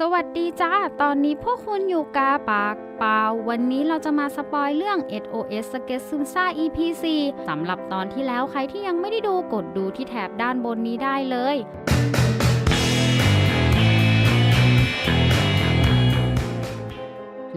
สวัสดีจ้า ตอนนี้พวกคุณอยู่กาปากเปล่า วันนี้เราจะมาสปอยเรื่อง SOS สเก็ตซึมซ่า EP 4 สำหรับตอนที่แล้วใครที่ยังไม่ได้ดูกดดูที่แถบด้านบนนี้ได้เลย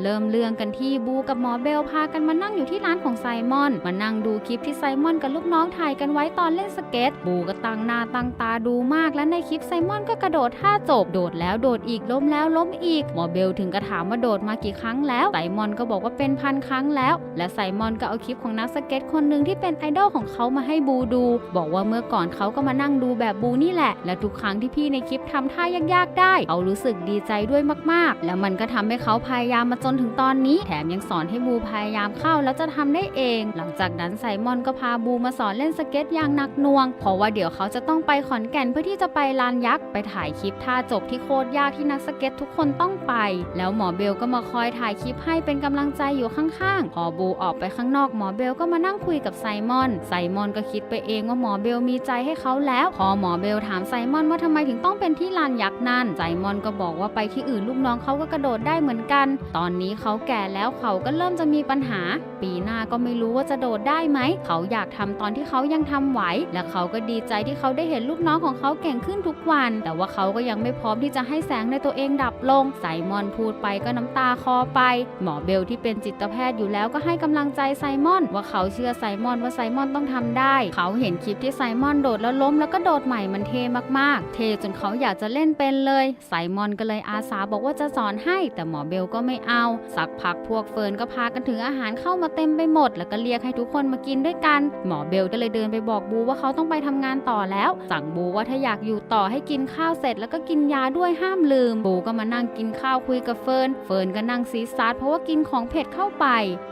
เริ่มเรื่องกันที่บูกับหมอเบลพากันมานั่งอยู่ที่ร้านของไซมอน มานั่งดูคลิปที่ไซมอนกับลูกน้องถ่ายกันไว้ตอนเล่นสเก็ต บูก็ตั้งหน้าตั้งตาดูมาก และในคลิปไซมอนก็กระโดดท่าจบ โดดแล้วโดดอีกล้มแล้วล้มอีก หมอเบลถึงกระถามว่าโดดมากี่ครั้งแล้ว ไซมอนก็บอกว่าเป็นพันครั้งแล้ว และไซมอนก็เอาคลิปของนักสเก็ตคนหนึ่งที่เป็นไอดอลของเขามาให้บูดู บอกว่าเมื่อก่อนเขาก็มานั่งดูแบบบูนี่แหละ และทุกครั้งที่พี่ในคลิปทำท่ายากๆได้เขารู้สึกดีใจด้วยมากๆ แล้วมันก็ทำให้เขาพยายามมาจนถึงตอนนี้แถมยังสอนให้บูพยายามเข้าแล้วจะทำได้เอง หลังจากนั้นไซมอนก็พาบูมาสอนเล่นสเก็ตอย่างหนักหน่วง เพราะว่าเดี๋ยวเขาจะต้องไปขอนแก่นเพื่อที่จะไปลานยักษ์ ไปถ่ายคลิปท่าจบที่โคตรยากที่นักสเก็ตทุกคนต้องไป แล้วหมอเบลก็มาคอยถ่ายคลิปให้เป็นกำลังใจอยู่ข้างๆ พอบูออกไปข้างนอกหมอเบลก็มานั่งคุยกับไซมอน ไซมอนก็คิดไปเองว่าหมอเบลมีใจให้เขาแล้ว พอหมอเบลถามไซมอนว่าทำไมถึงต้องเป็นที่ลานยักษ์นั่น ไซมอนก็บอกว่าไปที่อื่นลูกน้องเขาก็กระโดดได้เหมือนกัน ตอนนี้เขาแก่แล้วเขาก็เริ่มจะมีปัญหา ปีหน้าก็ไม่รู้ว่าจะโดดได้ไหม เขาอยากทำตอนที่เขายังทำไหว และเขาก็ดีใจที่เขาได้เห็นลูกน้องของเขาเก่งขึ้นทุกวัน แต่ว่าเขาก็ยังไม่พร้อมที่จะให้แสงในตัวเองดับลงไซมอนพูดไปก็น้ำตาคอไป หมอเบลที่เป็นจิตแพทย์อยู่แล้วก็ให้กำลังใจไซมอน ว่าเขาเชื่อไซมอนว่าไซมอนต้องทำได้ เขาเห็นคลิปที่ไซมอนโดดแล้วล้มแล้วก็โดดใหม่มันเทมากๆ เทจนเขาอยากจะเล่นเป็นเลย ไซมอนก็เลยอาสาบอกว่าจะสอนให้ แต่หมอเบลก็ไม่เอาสักพักพวกเฟิร์นก็พากันถืออาหารเข้ามาเต็มไปหมด แล้วก็เรียกให้ทุกคนมากินด้วยกัน หมอเบลก็เลยเดินไปบอกบูว่าเขาต้องไปทำงานต่อแล้ว สั่งบูว่าถ้าอยากอยู่ต่อให้กินข้าวเสร็จ แล้วก็กินยาด้วยห้ามลืม บูก็มานั่งกินข้าวคุยกับเฟิร์นเฟิร์นก็นั่งซีซาร์เพราะว่ากินของเผ็ดเข้าไป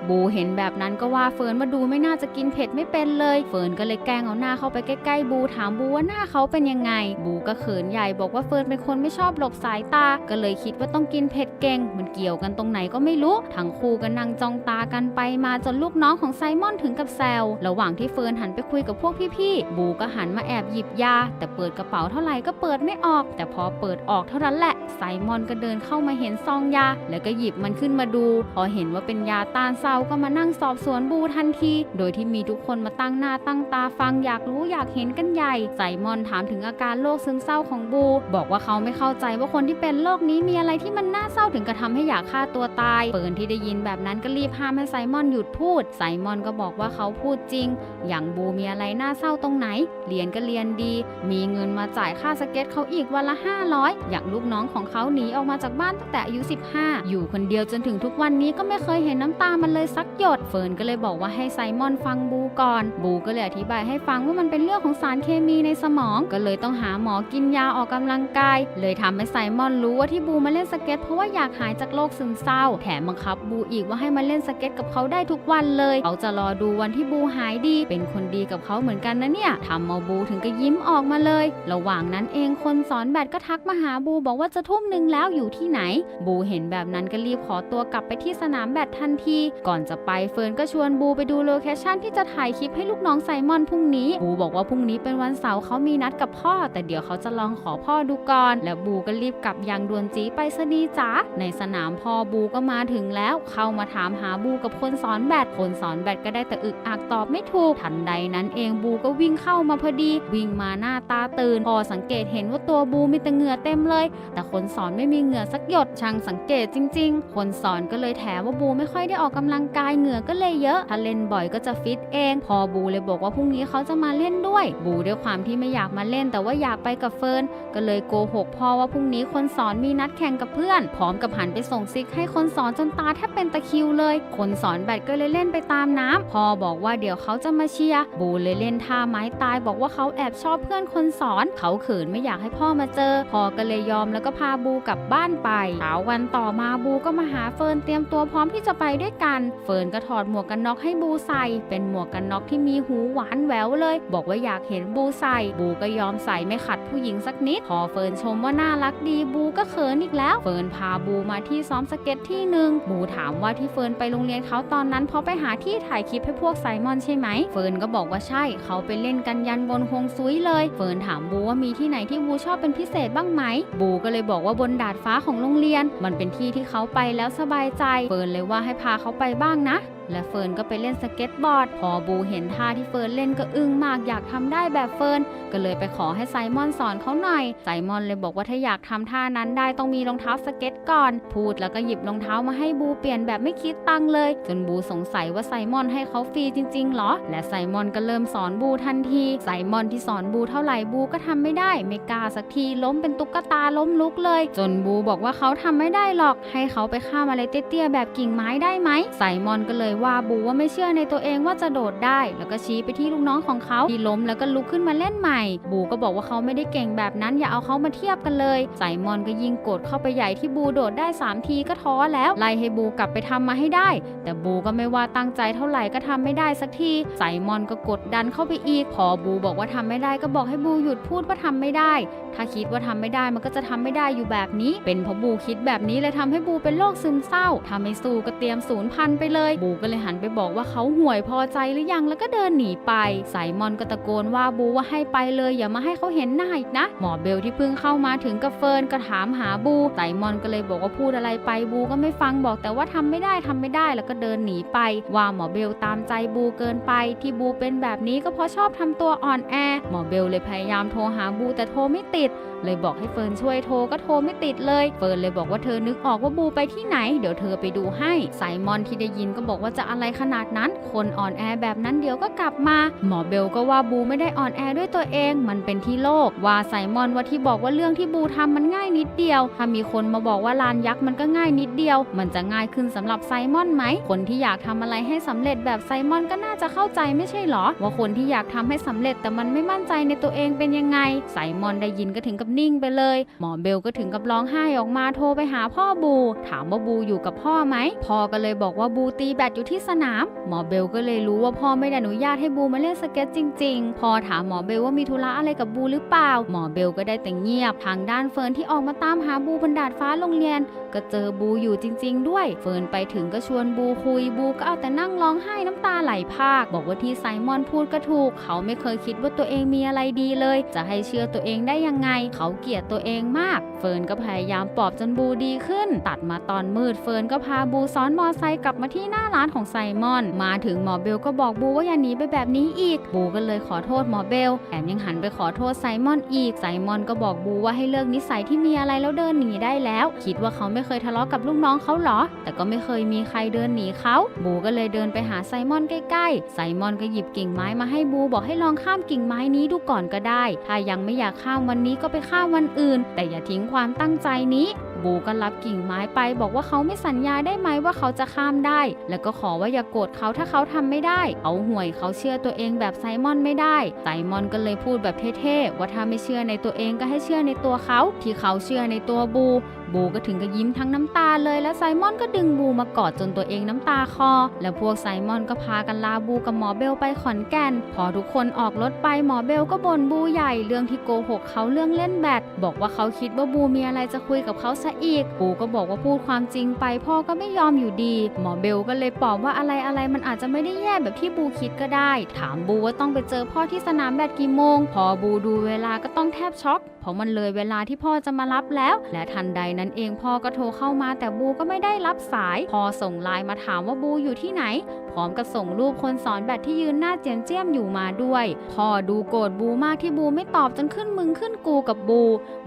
บูเห็นแบบนั้นก็ว่าเฟิร์นว่าดูไม่น่าจะกินเผ็ดไม่เป็นเลย เฟิร์นก็เลยแกล้งเอาหน้าเข้าไปใกล้ๆบูถามบูว่าหน้าเขาเป็นยังไง บูก็เขินใหญ่บอกว่าเฟิร์นเป็นคนไม่ชอบหลบสายตา ก็เลยคิดว่าต้องกินเผ็ดเก่งมันเกี่ยวกันตรงไหนก็ไม่รู้ ทั้งคู่ก็นั่งจ้องตากันไปมาจนลูกน้องของไซมอนถึงกับแซว ระหว่างที่เฟิร์นหันไปคุยกับพวกพี่ๆ บูก็หันมาแอบหยิบยา แต่เปิดกระเป๋าเท่าไหร่ก็เปิดไม่ออก แต่พอเปิดออกเท่านั้นแหละ ไซมอนก็เดินเข้ามาเห็นซองยา แล้วก็หยิบมันขึ้นมาดู พอเห็นว่าเป็นยาต้านเศร้าก็มานั่งสอบสวนบูทันที โดยที่มีทุกคนมาตั้งหน้าตั้งตาฟังอยากรู้อยากเห็นกันใหญ่ ไซมอนถามถึงอาการโรคซึมเศร้าของบู บอกว่าเขาไม่เข้าใจว่าคนที่เป็นโรคนี้มีอะไรที่มันน่าเศร้าถึงกระทำให้อยากฆ่าตัวตายเปิร์นที่ได้ยินแบบนั้นก็รีบห้ามให้ไซมอนหยุดพูด ไซมอนก็บอกว่าเขาพูดจริง อย่างบูมีอะไรน่าเศร้าตรงไหน เรียนก็เรียนดี มีเงินมาจ่ายค่าสเก็ตเขาอีกวันละ 500 อย่างลูกน้องของเขาหนีออกมาจากบ้านตั้งแต่อายุ 15 อยู่คนเดียวจนถึงทุกวันนี้ก็ไม่เคยเห็นน้ำตามันเลยสักหยด เฟิร์นก็เลยบอกว่าให้ไซมอนฟังบูก่อน บูก็เลยอธิบายให้ฟังว่ามันเป็นเรื่องของสารเคมีในสมอง ก็เลยต้องหาหมอกินยาออกกำลังกาย เลยทำให้ไซมอนรู้ว่าที่บูมาเล่นสเก็ต เพราะว่าอยากหายจากโรคซึมเศร้าแถมบังคับบูอีกว่าให้มาเล่นสเก็ตกับเขาได้ทุกวันเลยเขาจะรอดูวันที่บูหายดี เป็นคนดีกับเขาเหมือนกันนะเนี่ยทำเอาบูถึงก็ยิ้มออกมาเลย ระหว่างนั้นเองคนสอนแบดก็ทักมาหาบูบอกว่าจะทุ่มหนึ่งแล้วอยู่ที่ไหน บูเห็นแบบนั้นก็รีบขอตัวกลับไปที่สนามแบดทันที ก่อนจะไปเฟิร์นก็ชวนบูไปดูโลเคชั่นที่จะถ่ายคลิปให้ลูกน้องไซมอนพรุ่งนี้ บูบอกว่าพรุ่งนี้เป็นวันเสาร์เขามีนัดกับพ่อ แต่เดี๋ยวเขาจะลองขอพ่อดูก่อน แล้วบูก็รีบกลับอย่างด่วนจีไปสนีจ๋าในสนามพ่อบูก็มาถึงแล้วเข้ามาถามหาบูกับคนสอนแบดคนสอนแบดก็ได้แต่อึกอักตอบไม่ถูกทันใดนั้นเองบูก็วิ่งเข้ามาพอดี วิ่งมาหน้าตาตื่นพอสังเกตเห็นว่าตัวบูมีแต่เหงื่อเต็มเลย แต่คนสอนไม่มีเหงื่อสักหยดช่างสังเกตจริง ๆ คนสอนก็เลยแถว่าบูไม่ค่อยได้ออกกำลังกายเหงื่อก็เลยเยอะถ้าเล่นบ่อยก็จะฟิตเอง พอบูเลยบอกว่าพรุ่งนี้เขาจะมาเล่นด้วย บูด้วยความที่ไม่อยากมาเล่น แต่ว่าอยากไปกับเฟิร์นก็เลยโกหกพ่อว่าพรุ่งนี้คนสอนมีนัดแข่งกับเพื่อน พร้อมกับหันไปส่งซิกให้คนสอนจนตาแทบเป็นตะคิวเลย คนสอนแบดก็เลยเล่นไปตามน้ำพ่อบอกว่าเดี๋ยวเขาจะมาเชียร์บูเลยเล่นท่าไม้ตาย บอกว่าเขาแอบชอบเพื่อนคนสอน เขาเขินไม่อยากให้พ่อมาเจอ พ่อก็เลยยอมแล้วก็พาบูกลับบ้านไปเช้าวันต่อมาบูก็มาหาเฟิร์นเตรียมตัวพร้อมที่จะไปด้วยกัน เฟิร์นก็ถอดหมวกกันน็อกให้บูใส่ เป็นหมวกกันน็อกที่มีหูหวานแหววเลย บอกว่าอยากเห็นบูใส่ บูก็ยอมใส่ไม่ขัดผู้หญิงสักนิด พอเฟิร์นชมว่าน่ารักดีบูก็เขินอีกแล้ว เฟิร์นพาบูมาที่ซ้อมสเก็ตที่หนึ่งบูถามว่าที่เฟิร์นไปโรงเรียนเขาตอนนั้นเพราะไปหาที่ถ่ายคลิปให้พวกไซมอนใช่ไหม เฟิร์นก็บอกว่าใช่ เขาไปเล่นกันยันบนฮงซุยเลย เฟิร์นถามบูว่ามีที่ไหนที่บูชอบเป็นพิเศษบ้างไหม บูก็เลยบอกว่าบนดาดฟ้าของโรงเรียน มันเป็นที่ที่เขาไปแล้วสบายใจ เฟิร์นเลยว่าให้พาเขาไปบ้างนะ และเฟิร์นก็ไปเล่นสเก็ตบอร์ด พอบูเห็นท่าที่เฟิร์นเล่นก็อึ้งมากอยากทำได้แบบเฟิร์นก็เลยไปขอให้ไซมอนสอนเขาหน่อย ไซมอนเลยบอกว่าถ้าอยากทำท่านั้นได้ต้องมีรองเท้าสเก็ตก่อน พูดแล้วก็หยิบรองเท้ามาให้บูเปลี่ยนแบบไม่คิดตังเลย จนบูสงสัยว่าไซมอนให้เขาฟรีจริงๆหรอ และไซมอนก็เริ่มสอนบูทันที ไซมอนที่สอนบูเท่าไหร่บูก็ทำไม่ได้ไม่กล้าสักทีล้มเป็นตุ๊กตาล้มลุกเลย จนบูบอกว่าเขาทำไม่ได้หรอก ให้เขาไปข้ามอะไรเตี้ยๆแบบกิ่งไม้ได้ไหมไซมอนก็เลยว่าบูว่าไม่เชื่อในตัวเองว่าจะโดดได้ แล้วก็ชี้ไปที่ลูกน้องของเขาที่ล้มแล้วก็ลุกขึ้นมาเล่นใหม่ บูก็บอกว่าเขาไม่ได้เก่งแบบนั้นอย่าเอาเขามาเทียบกันเลยไซมอนก็ยิงโกรธเข้าไปใหญ่ที่บูโดดได้ 3 ทีก็ท้อแล้วไล่ให้บูกลับไปทำมาให้ได้ แต่บูก็ไม่ว่าตั้งใจเท่าไหร่ก็ทำไม่ได้สักทีไซมอนก็กดดันเข้าไปอีก พอบูบอกว่าทำไม่ได้ก็บอกให้บูหยุดพูดว่าทำไม่ได้ ถ้าคิดว่าทำไม่ได้มันก็จะทำไม่ได้อยู่แบบนี้ เป็นเพราะบูคิดแบบนี้เลยทำให้บูเป็นโรคซึมเศร้าถ้าไม่สู้ก็เตรียมศูนย์พันไปเลยบูกก็เลยหันไปบอกว่าเขาห่วยพอใจหรือยังแล้วก็เดินหนีไปไซมอนก็ตะโกนว่าบูว่าให้ไปเลยอย่ามาให้เขาเห็นหน้าอีกนะ หมอเบลที่เพิ่งเข้ามาถึงกับเฟิร์นก็ถามหาบูไซมอนก็เลยบอกว่าพูดอะไรไปบูก็ไม่ฟังบอกแต่ว่าทำไม่ได้ทำไม่ได้แล้วก็เดินหนีไป ว่าหมอเบลตามใจบูเกินไป ที่บูเป็นแบบนี้ก็เพราะชอบทำตัวอ่อนแอ หมอเบลเลยพยายามโทรหาบูแต่โทรไม่ติด เลยบอกให้เฟิร์นช่วยโทรก็โทรไม่ติดเลย เฟิร์นเลยบอกว่าเธอนึกออกว่าบูไปที่ไหน เดี๋ยวเธอไปดูให้ไซมอนที่ได้ยินก็บอกว่าจะอะไรขนาดนั้น คนอ่อนแอแบบนั้นเดี๋ยวก็กลับมา หมอเบลก็ว่าบูไม่ได้อ่อนแอด้วยตัวเอง มันเป็นที่โลก ว่าไซมอนว่าที่บอกว่าเรื่องที่บูทำมันง่ายนิดเดียว ถ้ามีคนมาบอกว่าลานยักษ์มันก็ง่ายนิดเดียว มันจะง่ายขึ้นสำหรับไซมอนไหม คนที่อยากทำอะไรให้สำเร็จแบบไซมอนก็น่าจะเข้าใจไม่ใช่หรอ ว่าคนที่อยากทำให้สำเร็จแต่มันไม่มั่นใจในตัวเองเป็นยังไง ไซมอนได้ยินก็ถึงกับนิ่งไปเลย หมอเบลก็ถึงกับร้องไห้ออกมาโทรไปหาพ่อบู ถามว่าบูอยู่กับพ่อไหม พ่อก็เลยบอกว่าบูตีแบดอยู่ที่สนาม หมอเบลก็เลยรู้ว่าพ่อไม่ได้อนุญาตให้บูมาเล่นสเก็ตจริง ๆพ่อถามหมอเบลว่ามีธุระอะไรกับบูหรือเปล่า หมอเบลก็ได้แต่เงียบ ทางด้านเฟิร์นที่ออกมาตามหาบูบนดาดฟ้าโรงเรียน ก็เจอบูอยู่จริง ๆ ด้วย เฟิร์นไปถึงก็ชวนบูคุยบูก็เอาแต่นั่งร้องไห้น้ำตาไหลพาก บอกว่าที่ไซมอนพูดก็ถูก เขาไม่เคยคิดว่าตัวเองมีอะไรดีเลย จะให้เชื่อตัวเองได้ยังไง เขาเกลียดตัวเองมาก เฟิร์นก็พยายามปลอบจนบูดีขึ้น ตัดมาตอนมืดเฟิร์นก็พาบูซ้อนมอไซค์กลับมาที่หน้าร้านของไซมอน มาถึงหมอเบลก็บอกบูว่าอย่าหนีไปแบบนี้อีก บูก็เลยขอโทษหมอเบลแถมยังหันไปขอโทษไซมอนอีก ไซมอนก็บอกบูว่าให้เลิกนิสัยที่มีอะไรแล้วเดินหนีได้แล้ว คิดว่าเขาไม่เคยทะเลาะกับลูกน้องเขาหรอ แต่ก็ไม่เคยมีใครเดินหนีเขาบูก็เลยเดินไปหาไซมอนใกล้ๆ ไซมอนก็หยิบกิ่งไม้มาให้บูบอกให้ลองข้ามกิ่งไม้นี้ดูก่อนก็ได้ ถ้ายังไม่อยากข้ามวันนี้ก็ไปข้ามวันอื่น แต่อย่าทิ้งความตั้งใจนี้ บูก็รับกิ่งไม้ไป บอกว่าเขาไม่สัญญาได้ไหมว่าเขาจะข้ามได้ แล้วก็ขอว่าอย่ากโกรธเขาถ้าเขาทำไม่ได้ เอาห่วยเขาเชื่อตัวเองแบบไซมอนไม่ได้ ไซมอนก็เลยพูดแบบเท่ๆว่าถ้าไม่เชื่อในตัวเองก็ให้เชื่อในตัวเขาที่เขาเชื่อในตัวบูบูก็ถึงกับยิ้มทั้งน้ำตาเลย และไซมอนก็ดึงบูมากอดจนตัวเองน้ำตาคอ แล้วพวกไซมอนก็พากันลาบูกับหมอเบลไปขอนแก่น พอทุกคนออกรถไปหมอเบลก็บ่นบูใหญ่เรื่องที่โกหกเขาเรื่องเล่นแบดบอกว่าเขาคิดว่าบูมีอะไรจะคุยกับเขาซะอีก บูก็บอกว่าพูดความจริงไป พ่อก็ไม่ยอมอยู่ดี หมอเบลก็เลยปอบว่าอะไรอะไรมันอาจจะไม่ได้แย่แบบที่บูคิดก็ได้ ถามบูว่าต้องไปเจอพ่อที่สนามแบดกี่โมง พอบูดูเวลาก็ต้องแทบช็อก ราะมันเลยเวลาที่พ่อจะมารับแล้ว และทันใดนั้นเองพ่อก็โทรเข้ามาแต่บูก็ไม่ได้รับสายพอส่งไลน์มาถามว่าบูอยู่ที่ไหน พร้อมกับส่งรูปคนสอนแบดที่ยืนหน้าเจียมเจียมอยู่มาด้วย พ่อดูโกรธบูมากที่บูไม่ตอบจนขึ้นมึงขึ้นกูกับบู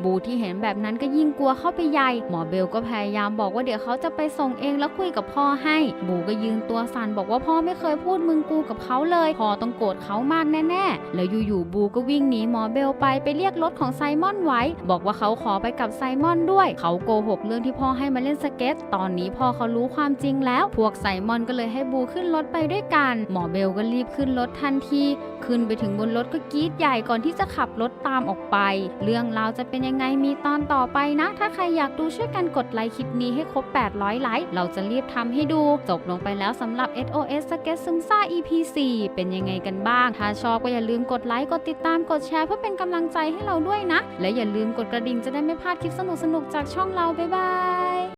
บูที่เห็นแบบนั้นก็ยิ่งกลัวเข้าไปใหญ่ หมอเบลก็พยายามบอกว่าเดี๋ยวเขาจะไปส่งเองแล้วคุยกับพ่อให้ บูก็ยืนตัวสั่นบอกว่าพ่อไม่เคยพูดมึงกูกับเขาเลย พ่อต้องโกรธเขามากแน่ๆ แล้วอยู่ๆบูก็วิ่งหนีหมอเบลไปไปเรียกรถของไซมออนไว้ บอกว่าเขาขอไปกับไซมอนด้วย เขาโกหกเรื่องที่พ่อให้มาเล่นสเก็ต ตอนนี้พ่อเขารู้ความจริงแล้ว พวกไซมอนก็เลยให้บูขึ้นรถไปด้วยกัน หมอเบลก็รีบขึ้นรถทันที ขึ้นไปถึงบนรถก็กรีดใหญ่ก่อนที่จะขับรถตามออกไป เรื่องราวจะเป็นยังไงมีตอนต่อไปนะ ถ้าใครอยากดูช่วยกันกดไลค์คลิปนี้ให้ครบ 800 ไลค์ เราจะรีบทำให้ดู จบลงไปแล้วสำหรับ SOS สเก็ตซึมซ่า EP 4เป็นยังไงกันบ้าง ถ้าชอบก็อย่าลืมกดไลค์ กดติดตาม กดแชร์เพื่อเป็นกำลังใจให้เราด้วยนะและอย่าลืมกดกระดิ่งจะได้ไม่พลาดคลิปสนุกๆจากช่องเราบ๊ายบาย